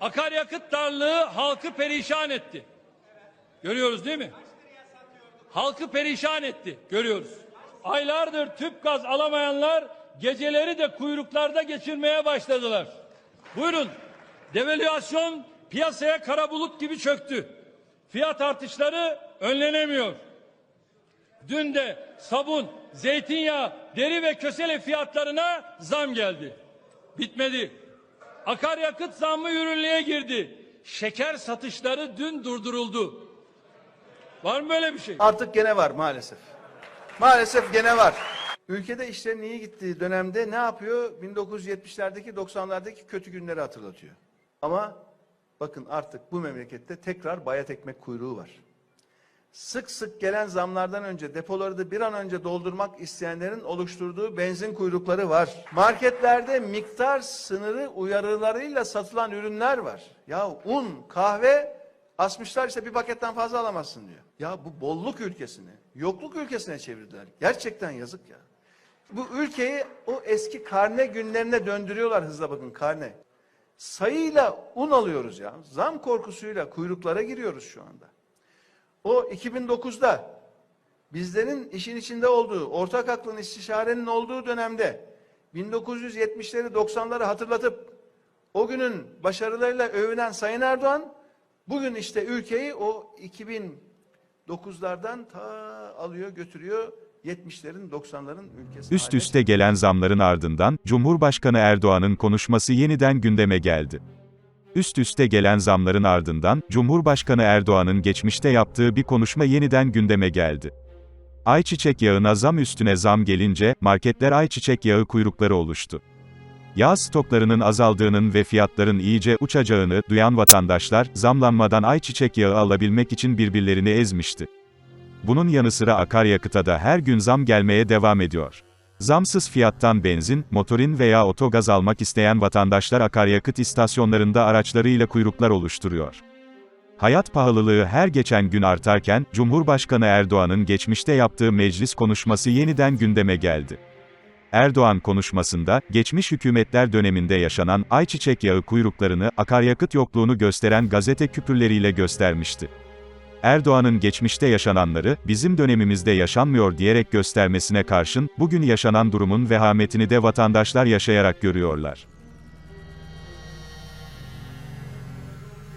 Akaryakıt darlığı halkı perişan etti. Görüyoruz değil mi? Halkı perişan etti. Görüyoruz. Aylardır tüp gaz alamayanlar geceleri de kuyruklarda geçirmeye başladılar. Buyurun. Devalüasyon piyasaya kara bulut gibi çöktü. Fiyat artışları önlenemiyor. Dün de sabun, zeytinyağı, deri ve kösele fiyatlarına zam geldi. Bitmedi. Akaryakıt zammı yürürlüğe girdi. Şeker satışları dün durduruldu. Var mı böyle bir şey? Artık gene var maalesef. Maalesef gene var. Ülkede işlerin iyi gittiği dönemde ne yapıyor? 1970'lerdeki 90'lardaki kötü günleri hatırlatıyor. Ama bakın artık bu memlekette tekrar bayat ekmek kuyruğu var. Sık sık gelen zamlardan önce depoları da bir an önce doldurmak isteyenlerin oluşturduğu benzin kuyrukları var. Marketlerde miktar sınırı uyarılarıyla satılan ürünler var. Ya un, kahve asmışlar işte bir paketten fazla alamazsın diyor. Ya bu bolluk ülkesini, yokluk ülkesine çevirdiler. Gerçekten yazık ya. Bu ülkeyi o eski karne günlerine döndürüyorlar hızla bakın karne. Sayıyla un alıyoruz ya. Zam korkusuyla kuyruklara giriyoruz şu anda. O 2009'da bizlerin işin içinde olduğu, ortak aklın istişarenin olduğu dönemde 1970'leri 90'ları hatırlatıp o günün başarılarıyla övünen Sayın Erdoğan bugün işte ülkeyi o 2009'lardan ta alıyor götürüyor 70'lerin 90'ların ülkesi. Üst üste gelen zamların ardından, Cumhurbaşkanı Erdoğan'ın konuşması yeniden gündeme geldi. Üst üste gelen zamların ardından, Cumhurbaşkanı Erdoğan'ın geçmişte yaptığı bir konuşma yeniden gündeme geldi. Ayçiçek yağına zam üstüne zam gelince, marketler ayçiçek yağı kuyrukları oluştu. Yağ stoklarının azaldığının ve fiyatların iyice uçacağını duyan vatandaşlar, zamlanmadan ayçiçek yağı alabilmek için birbirlerini ezmişti. Bunun yanı sıra akaryakıta da her gün zam gelmeye devam ediyor. Zamsız fiyattan benzin, motorin veya otogaz almak isteyen vatandaşlar akaryakıt istasyonlarında araçlarıyla kuyruklar oluşturuyor. Hayat pahalılığı her geçen gün artarken, Cumhurbaşkanı Erdoğan'ın geçmişte yaptığı meclis konuşması yeniden gündeme geldi. Erdoğan konuşmasında, geçmiş hükümetler döneminde yaşanan ayçiçek yağı kuyruklarını, akaryakıt yokluğunu gösteren gazete küpürleriyle göstermişti. Erdoğan'ın geçmişte yaşananları, bizim dönemimizde yaşanmıyor diyerek göstermesine karşın, bugün yaşanan durumun vehametini de vatandaşlar yaşayarak görüyorlar.